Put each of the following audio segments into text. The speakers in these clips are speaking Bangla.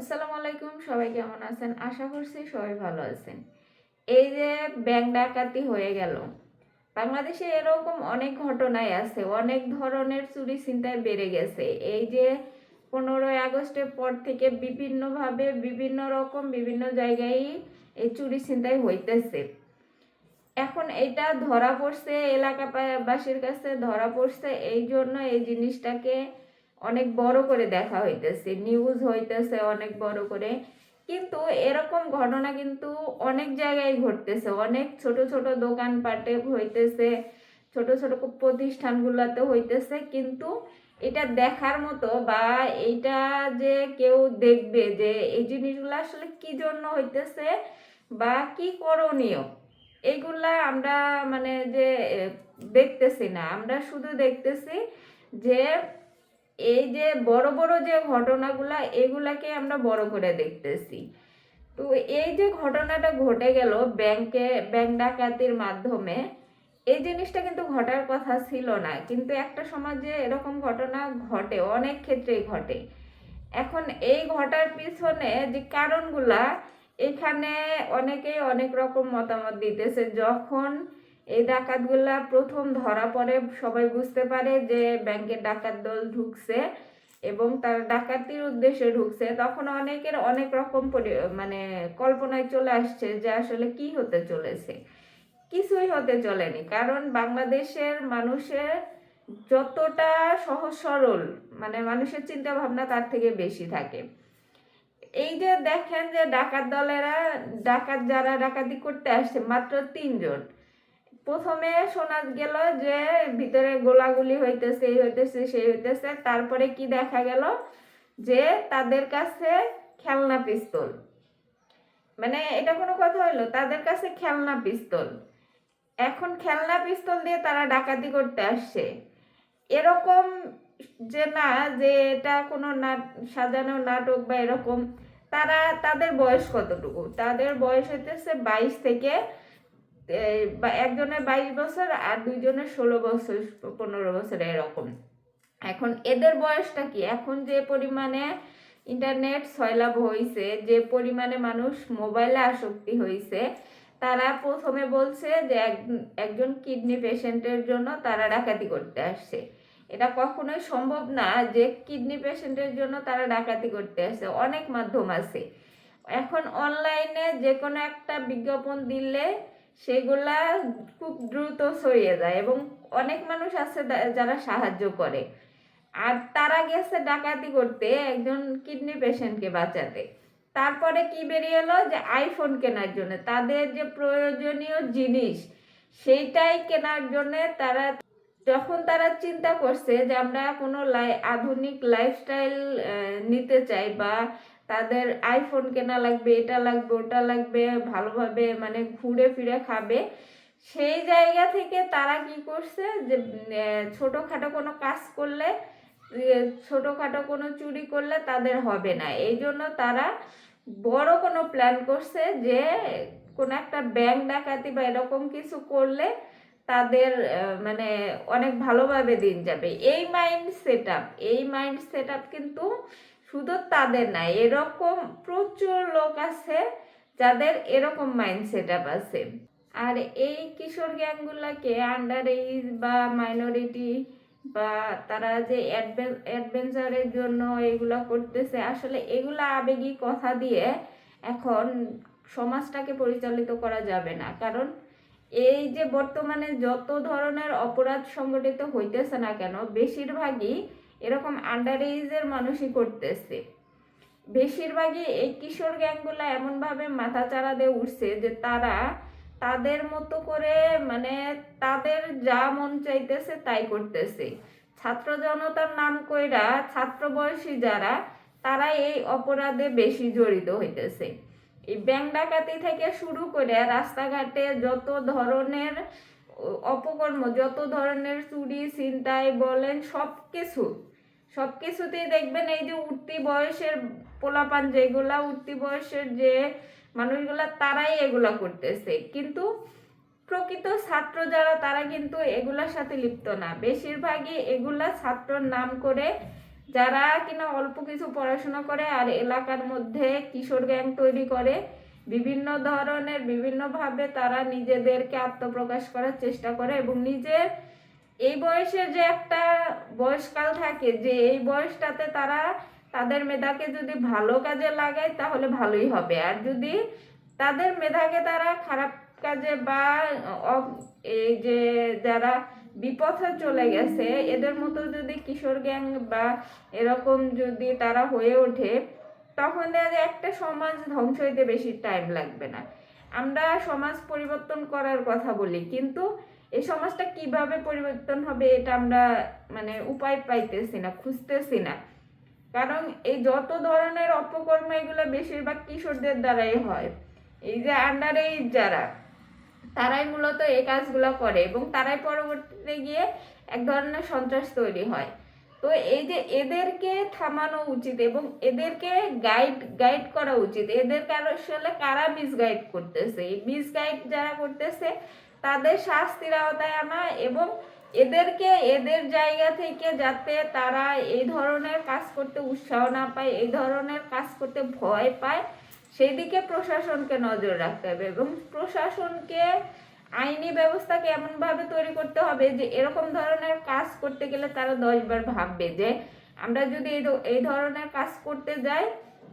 আসসালামু আলাইকুম, সবাই কেমন আছেন? আশা করছি সবাই ভালো আছেন। এই যে ব্যাংক ডাকাতি হয়ে গেল। বাংলাদেশে এরকম অনেক ঘটনাই আছে, অনেক ধরনের চুরি ছিনতাই বেড়ে গেছে। এই যে পনেরোই আগস্টের পর থেকে বিভিন্নভাবে বিভিন্ন রকম বিভিন্ন জায়গায় এই চুরি ছিনতাই হইতেছে। এখন এটা ধরা পড়ছে এলাকাবাসীর কাছে, ধরা পড়ছে এই জন্য এই জিনিসটাকে অনেক বড় করে দেখা হইতেছে নিউজ হইতেছে অনেক বড় করে। কিন্তু এরকম ঘটনা কিন্তু অনেক জায়গায় ঘটতেছে। অনেক ছোট ছোট দোকানপাটে হইতেছে, ছোট ছোট প্রতিষ্ঠানগুলোতে হইতেছে। কিন্তু এটা দেখার মতো বা এইটা যে কেউ দেখবে যে এই জিনিসগুলো আসলে কি জন্য হইতেছে বা কি করণীয়, এইগুলা আমরা মানে যে দেখতেছি না। আমরা শুধু দেখতেছি যে এই যে বড় বড় যে ঘটনাগুলা, এগুলাকে আমরা বড় করে দেখতেছি। তো এই যে ঘটনাটা ঘটে গেল ব্যাংকে, ব্যাংক ডাকাতির মাধ্যমে, এই জিনিসটা কিন্তু ঘটার কথা ছিল না। কিন্তু একটা সমাজে এরকম ঘটনা ঘটে, অনেক ক্ষেত্রেই ঘটে। এখন এই ঘটার পিছনে যে কারণগুলা, এখানে অনেকেই অনেক রকম মতামত দিতেছে। যখন এই ডাকাতগুলা প্রথম ধরা পড়ে সবাই বুঝতে পারে যে ব্যাংকের ডাকাত দল ঢুকছে এবং তার ডাকাতির উদ্দেশ্যে ঢুকছে। তখন অনেকের অনেক রকম মানে কল্পনায় চলে আসছে যে আসলে কি হতে চলেছে। কিছুই হতে চলেনি। কারণ বাংলাদেশের মানুষের যতটা সহজ সরল মানে মানুষের চিন্তা ভাবনা তার থেকে বেশি থাকে। এই যে দেখেন যে ডাকাত দলেরা, ডাকাত যারা ডাকাতি করতে আসছে, মাত্র তিনজন। প্রথমে শোনা গেল যে ভিতরে গোলাগুলি হইতেছে, এই হইতেছে, সেই হইতেছে। তারপরে কি দেখা গেল? যে তাদের কাছে খেলনা পিস্তল। মানে এটা কোনো কথা হইল? তাদের কাছে খেলনা পিস্তল। এখন খেলনা পিস্তল দিয়ে তারা ডাকাতি করতে আসছে। এরকম যে না, যে এটা কোনো নাট সাজানো নাটক বা এরকম, তারা, তাদের বয়স কতটুকু? তাদের বয়স হইতেছে বাইশ থেকে একজনের বাইশ বছর আর দুইজনের ষোলো বছর, পনেরো বছর এরকম। এখন এদের বয়সটা কি? এখন যে পরিমাণে ইন্টারনেট সয়লাভ হয়েছে যে পরিমাণে মানুষ মোবাইলে আসক্তি হয়েছে তারা প্রথমে বলছে যে এক- একজন কিডনি পেশেন্টের জন্য তারা ডাকাতি করতে আসছে। এটা কখনোই সম্ভব না যে কিডনি পেশেন্টের জন্য তারা ডাকাতি করতে আসছে। অনেক মাধ্যম আছে। এখন অনলাইনে যে কোনো একটা বিজ্ঞাপন দিলে সেগুলা খুব দ্রুত ছড়িয়ে যায় এবং অনেক মানুষ আছে যারা সাহায্য করে। আর তারা গেছে ডাকাতি করতে একজন কিডনি পেশেন্টকে বাঁচাতে। তারপরে কি বেরিয়ে এলো? যে আইফোন কেনার জন্য। তাদের যে প্রয়োজনীয় জিনিস, সেইটাই কেনার জন্য তারা যখন তারা চিন্তা করছে যে আমরা কোনো লাই আধুনিক লাইফস্টাইল নিতে চাই বা তাদের আইফোন কেনা লাগবে, এটা লাগবে, ওটা লাগবে, ভালোভাবে মানে ঘুরে ফিরে খাবে। সেই জায়গা থেকে তারা কি করছে যে ছোটখাটো কোনো কাজ করলে ছোটখাটো কোনো চুরি করলে তাদের হবে না। এই জন্য তারা বড় কোনো প্ল্যান করছে যে, কোনো একটা ব্যাংক ডাকাতি বা এরকম কিছু করলে তাদের মানে অনেক ভালোভাবে দিন যাবে। এই মাইন্ড সেট এই মাইন্ড সেট কিন্তু শুধু তাদের না, এরকম প্রচুর লোক আছে যাদের এরকম মাইন্ড সেট আছে। আর এই কিশোর গ্যাংগুলাকে আন্ডার এইজ বা মাইনরিটি বা তারা যে অ্যাডভেঞ্চারের জন্য এগুলা করতেছে, আসলে এগুলা আবেগী কথা দিয়ে এখন সমাজটাকে পরিচালিত করা যাবে না। কারণ এই যে বর্তমানে যত ধরনের অপরাধ সংগঠিত হইতেছে না কেন, বেশিরভাগই এরকম আন্ডার এজের মানুষই করতেছে। বেশিরভাগই এই কিশোর গ্যাংগুলো এমনভাবে মাথা চারা দিয়ে উঠছে যে তারা তাদের মতো করে মানে তাদের যা মন চাইতেছে তাই করতেছে। ছাত্র জনতার নাম কইরা ছাত্র বয়সী যারা তারা এই অপরাধে বেশি জড়িত হইতেছে। এই ব্যাংক ডাকাতি থেকে শুরু করে রাস্তাঘাটে যত ধরনের অপকর্ম, যত ধরনের চুরি, ছিনতাই বলেন, সব কিছু, সব কিছুতেই দেখবেন এই যে উঠতি বয়সের পোলাপান যেগুলা, উঠতি বয়সের যে মানুষগুলা, তারাই এগুলা করতেছে। কিন্তু প্রকৃত ছাত্র যারা, তারা কিন্তু এগুলার সাথে লিপ্ত না। বেশিরভাগই এগুলা ছাত্রর নাম করে যারা কিনা অল্প কিছু পড়াশোনা করে আর এলাকার মধ্যে কিশোর গ্যাং তৈরি করে বিভিন্ন ধরনের, বিভিন্নভাবে তারা নিজেদেরকে আত্মপ্রকাশ করার চেষ্টা করে এবং নিজের এই বয়সে যে একটা বয়সকাল থাকে, যে এই বয়সটাতে তারা তাদের মেধাকে যদি ভালো কাজে লাগায় তাহলে ভালোই হবে। আর যদি তাদের মেধাকে তারা খারাপ কাজে বা এই যে যারা বিপথে চলে গেছে, এদের মতো যদি কিশোর গ্যাং বা এরকম যদি তারা হয়ে ওঠে তখন দেখা যায় একটা সমাজ ধ্বংস হইতে বেশি টাইম লাগবে না। আমরা সমাজ পরিবর্তন করার কথা বলি, কিন্তু এই সমাজটা কীভাবে পরিবর্তন হবে এটা আমরা মানে উপায় পাইতেছি না, খুঁজতেছি না। কারণ এই যত ধরনের অপকর্ম এগুলো বেশিরভাগ কিশোরদের দ্বারাই হয়। এই যে আন্ডার এইজ যারা, তারাই মূলত এই কাজগুলো করে এবং তারাই পরবর্তীতে গিয়ে এক ধরনের সন্ত্রাস তৈরি হয়। তো এই যে এদেরকে থামানো উচিত এবং এদেরকে গাইড গাইড করা উচিত। এদেরকে আসলে কারা মিসগাইড করতেছে? এই মিসগাইড যারা করতেছে, তাদের শাস্তির আওতায় আনা এবং এদেরকে এদের জায়গা থেকে যাতে তারা এই ধরনের কাজ করতে উৎসাহ না পায়, এই ধরনের কাজ করতে ভয় পায় সেই দিকে প্রশাসনকে নজর রাখতে হবে এবং প্রশাসনকে আইনি ব্যবস্থাকে এমনভাবে তৈরি করতে হবে যে এরকম ধরনের কাজ করতে গেলে তারা দশবার ভাববে যে আমরা যদি এই ধরনের কাজ করতে যাই,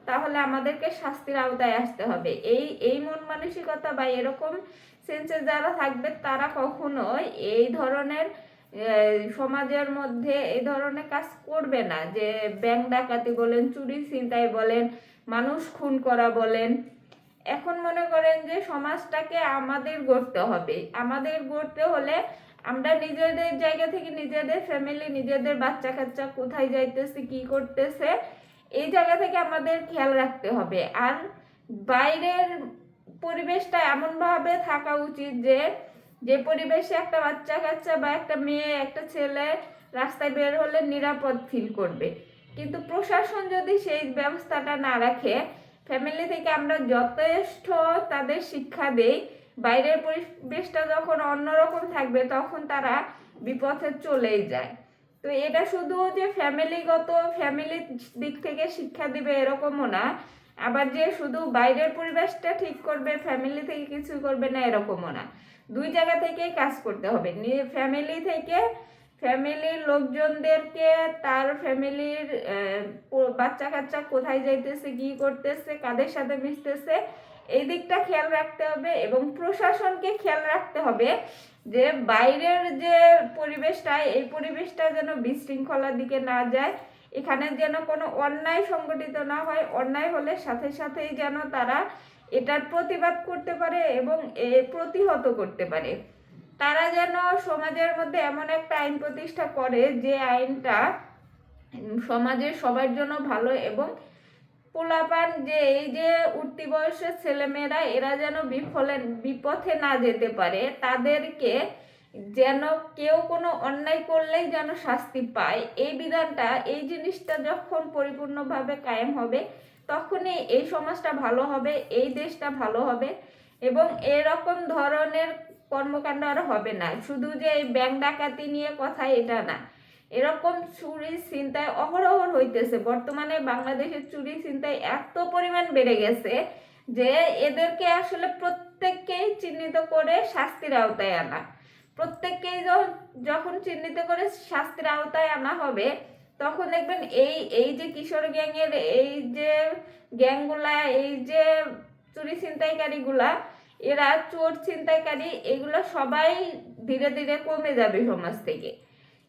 তাহলে আমাদেরকে শাস্তির আওতায় আসতে হবে। এই এই মন মানসিকতা বা এরকম সেন্সে যারা থাকবে, তারা কখনোই এই ধরনের সমাজের মধ্যে এই ধরনের কাজ করবে না। যে ব্যাংক ডাকাতি বলেন চুরি ছিনতাই বলেন, মানুষ খুন করা বলেন এখন মনে করেন যে সমাজটাকে আমাদের গড়তে হবে। আমাদের গড়তে হলে আমরা নিজেদের জায়গা থেকে নিজেদের ফ্যামিলি নিজেদের বাচ্চা কাচ্চা কোথায় যাইতেছে, কি করতেছে, এই জায়গা থেকে আমাদের খেয়াল রাখতে হবে। আর বাইরের পরিবেশটা এমনভাবে থাকা উচিত যে যে পরিবেশে একটা বাচ্চা কাচ্চা বা একটা মেয়ে, একটা ছেলে রাস্তায় বের হলে নিরাপদ ফিল করবে। কিন্তু প্রশাসন যদি সেই ব্যবস্থাটা না রাখে ফ্যামিলি থেকে আমরা যথেষ্ট তাদের শিক্ষা দেই। বাইরের পরিবেশটা যখন অন্যরকম থাকবে, তখন তারা বিপথে চলেই যায়। তো এটা শুধু যে ফ্যামিলিগত ফ্যামিলির দিক থেকে শিক্ষা দিবে এরকমও না। আবার যে শুধু বাইরের পরিবেশটা ঠিক করবে ফ্যামিলি থেকে কিছু করবে না, এরকমও না। দুই জায়গা থেকেই কাজ করতে হবে। ফ্যামিলি থেকে ফ্যামিলির লোকজনদেরকে তার ফ্যামিলির বাচ্চা কাচ্চা কোথায় যাইতেছে, কি করতেছে, কাদের সাথে মিশতেছে, এই দিকটা খেয়াল রাখতে হবে এবং প্রশাসনকে খেয়াল রাখতে হবে যে বাইরের যে পরিবেশটা, এই পরিবেশটা যেন বিশৃঙ্খলার দিকে না যায়। এখানে যেন কোনো অন্যায় সংগঠিত না হয়, অন্যায় হলে সাথে সাথেই যেন তারা এটার প্রতিবাদ করতে পারে এবং এ প্রতিহত করতে পারে। তারা যেন সমাজের মধ্যে এমন একটা আইন প্রতিষ্ঠা করে যে আইনটা সমাজের সবার জন্য ভালো এবং পোলাপান যে এই যে উঠতি বয়সের ছেলেমেয়েরা, এরা যেন বিফলে, বিপথে না যেতে পারে, তাদেরকে যেন কেউ কোনো অন্যায় করলেই যেন শাস্তি পায়। এই বিধানটা, এই জিনিসটা যখন পরিপূর্ণভাবে কায়েম হবে, তখনই এই সমাজটা ভালো হবে, এই দেশটা ভালো হবে এবং এরকম ধরনের কর্মকাণ্ড আর হবে না। শুধু যে এই ব্যাংক ডাকাতি নিয়ে কথা, এটা না। এরকম চুরি চিন্তায় অহরহ হইতেছে। বর্তমানে বাংলাদেশের চুরি চিন্তায় এত পরিমাণ বেড়ে গেছে যে এদেরকে আসলে প্রত্যেককেই চিহ্নিত করে শাস্তির আওতায় আনা। প্রত্যেককেই যখন চিহ্নিত করে শাস্তির আওতায় আনা হবে, তখন দেখবেন এই এই যে কিশোর গ্যাংয়ের, এই যে গ্যাংগুলা, এই যে চুরি ছিনতাইকারীগুলা এরা চোর, ছিনতাইকারী, এগুলো সবাই ধীরে ধীরে কমে যাবে সমাজ থেকে।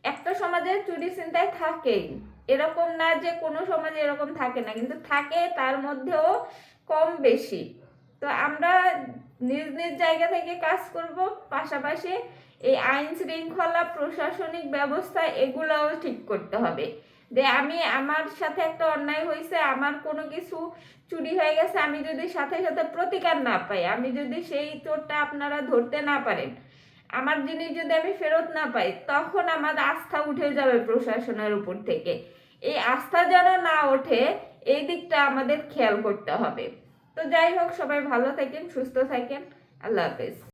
একটা সমাজে চুরি চিন্তায় থাকেই। এরকম না যে কোনো সমাজে এরকম থাকে না, কিন্তু থাকে তার মধ্যেও কম বেশি। তো আমরা নিজ নিজ জায়গা থেকে কাজ করব, পাশাপাশি এই আইন শৃঙ্খলা প্রশাসনিক ব্যবস্থা এগুলোও ঠিক করতে হবে। যে আমি আমার সাথে একটা অন্যায় হয়েছে আমার কোনো কিছু চুরি হয়ে গেছে, আমি যদি সাথে সাথে প্রতিকার না পাই, আমি যদি সেই চোরটা আপনারা ধরতে না পারেন, আমার জিনিস যদি আমি ফেরত না পাই, তখন আমার আস্থা উঠে যাবে প্রশাসনের উপর থেকে। এই আস্থা যেন না ওঠে, এই দিকটা আমাদের খেয়াল করতে হবে। তো যাই হোক, সবাই ভালো থাকেন, সুস্থ থাকেন, আল্লাহ হাফেজ।